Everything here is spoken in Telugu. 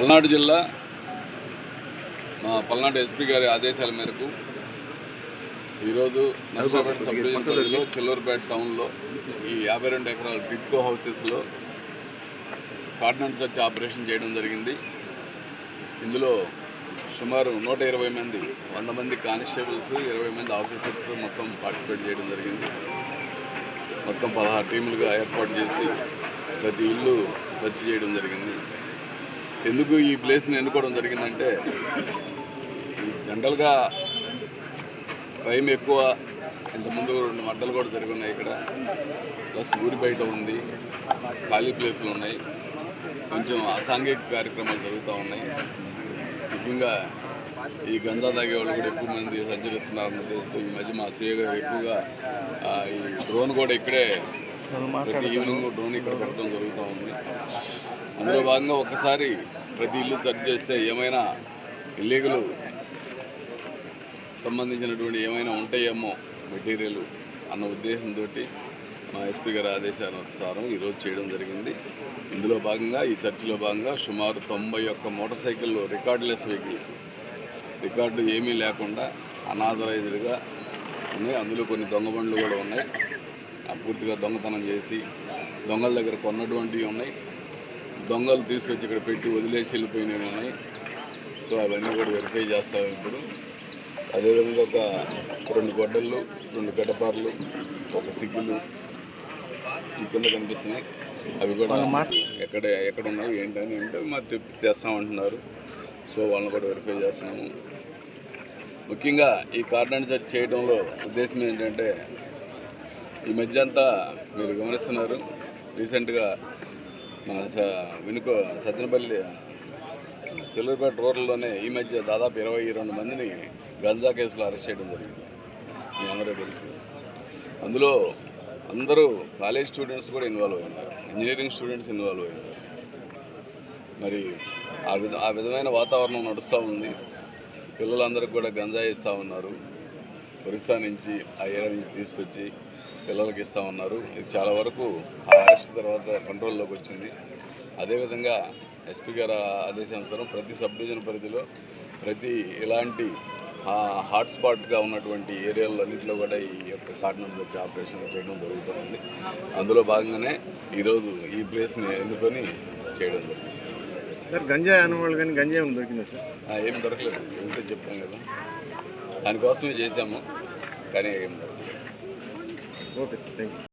పల్నాడు జిల్లా మా పల్నాడు ఎస్పీ గారి ఆదేశాల మేరకు ఈరోజు నర్సాపేట సబ్ డివిజన్ పరిధిలో చిల్లూరుపేట టౌన్లో ఈ యాభై రెండు ఎకరాల టిట్కో హౌసెస్లో కార్డినెంట్ సర్చ్ ఆపరేషన్ చేయడం జరిగింది. ఇందులో సుమారు నూట ఇరవై మంది వంద మంది కానిస్టేబుల్స్ ఇరవై మంది ఆఫీసర్స్ మొత్తం పార్టిసిపేట్ చేయడం జరిగింది. మొత్తం పదహారు టీములుగా ఏర్పాటు చేసి ప్రతి ఇల్లు సెర్చ్ చేయడం జరిగింది. ఎందుకు ఈ ప్లేస్ని ఎన్నుకోవడం జరిగిందంటే జనరల్గా క్రైమ్ ఎక్కువ ఇంతకుముందు రెండు మడ్డలు కూడా జరిగి ఇక్కడ. ప్లస్ ఊరి బయట ఉంది ఖాళీ ప్లేసులు ఉన్నాయి. కొంచెం అసాంఘిక కార్యక్రమాలు జరుగుతూ ఉన్నాయి. ముఖ్యంగా ఈ గంజా తాగే వాళ్ళు కూడా ఎక్కువ మంది సంచరిస్తున్నారన్న ఉద్దేశంతో ఈ మధ్య మా సీఏ గారు ఎక్కువగా ఈ డ్రోన్ కూడా ఇక్కడే ప్రతి ఈవినింగ్ డ్రోన్ ఇక్కడ పెట్టడం జరుగుతూ ఉంది. అందులో భాగంగా ఒక్కసారి ప్రతి ఇల్లు సెర్చ్ చేస్తే ఏమైనా ఇల్లీగల్ సంబంధించినటువంటి ఏమైనా ఉంటాయేమో మెటీరియల్ అన్న ఉద్దేశంతో మా ఎస్పీ గారి ఆదేశానుసారం ఈరోజు చేయడం జరిగింది. ఇందులో భాగంగా ఈ చర్చిలో భాగంగా సుమారు తొంభై ఒక్క మోటార్ సైకిళ్ళు రికార్డులెస్ వెహికల్స్. రికార్డు ఏమీ లేకుండా అనాథరైజ్డ్గా ఉన్నాయి. అందులో కొన్ని దొంగ బండ్లు కూడా ఉన్నాయి. పూర్తిగా దొంగతనం చేసి దొంగల దగ్గర కొన్నటువంటివి ఉన్నాయి. దొంగలు తీసుకొచ్చి ఇక్కడ పెట్టి వదిలేసి వెళ్ళిపోయినవి ఉన్నాయి. సో అవన్నీ కూడా వెరిఫై చేస్తాం ఇప్పుడు. అదేవిధంగా ఒక రెండు గొడ్డళ్ళు రెండు గడ్డపార్లు ఒక సిగ్గులు ఈ కింద కనిపిస్తున్నాయి. అవి కూడా ఎక్కడ ఎక్కడ ఉన్నాయి ఏంటని అంటే మా తెప్పి తెస్తామంటున్నారు సో వాళ్ళని కూడా వెరిఫై చేస్తున్నాము. ముఖ్యంగా ఈ కార్డన్ సెర్చ్ చేయడంలో ఉద్దేశం ఏంటంటే ఈ మధ్య అంతా మీరు గమనిస్తున్నారు. రీసెంట్గా మన స వెనుక సత్తెనపల్లి చెల్లూరుపేట రోడ్లలోనే ఈ మధ్య దాదాపు ఇరవై రెండు మందిని గంజా కేసులో అరెస్ట్ చేయడం జరిగింది. మీ అందరూ తెలుసు. అందులో అందరూ కాలేజ్ స్టూడెంట్స్ కూడా ఇన్వాల్వ్ అయినారు. ఇంజనీరింగ్ స్టూడెంట్స్ ఇన్వాల్వ్ అయినారు. మరి ఆ విధ ఆ విధమైన వాతావరణం నడుస్తూ ఉంది. పిల్లలందరికీ కూడా గంజా ఇస్తూ ఉన్నారు. ఒరిస్సా నుంచి ఆ ఏరియా నుంచి తీసుకొచ్చి పిల్లలకి ఇస్తూ ఉన్నారు. ఇది చాలా వరకు ఆ అరెస్ట్ తర్వాత కంట్రోల్లోకి వచ్చింది. అదేవిధంగా ఎస్పీ గారి ఆదేశానుసారం ప్రతి సబ్ డివిజన్ పరిధిలో ప్రతి ఇలాంటి హాట్స్పాట్గా ఉన్నటువంటి ఏరియాలన్నింటిలో కూడా ఈ యొక్క కార్డినల్ వచ్చి ఆపరేషన్ చేయడం జరుగుతుంది. అందులో భాగంగానే ఈరోజు ఈ ప్లేస్ని ఎన్నుకొని చేయడం జరిగింది. సార్ గంజా అనుభవాలు కానీ గంజా ఏమైనా దొరికిందా సార్? ఏం దొరకలేదు. ఏమిటో చెప్పాం కదా. దానికోసమే చేశాము. కానీ ఏం దొరకలేదు ఓకే సార్ థ్యాంక్ యూ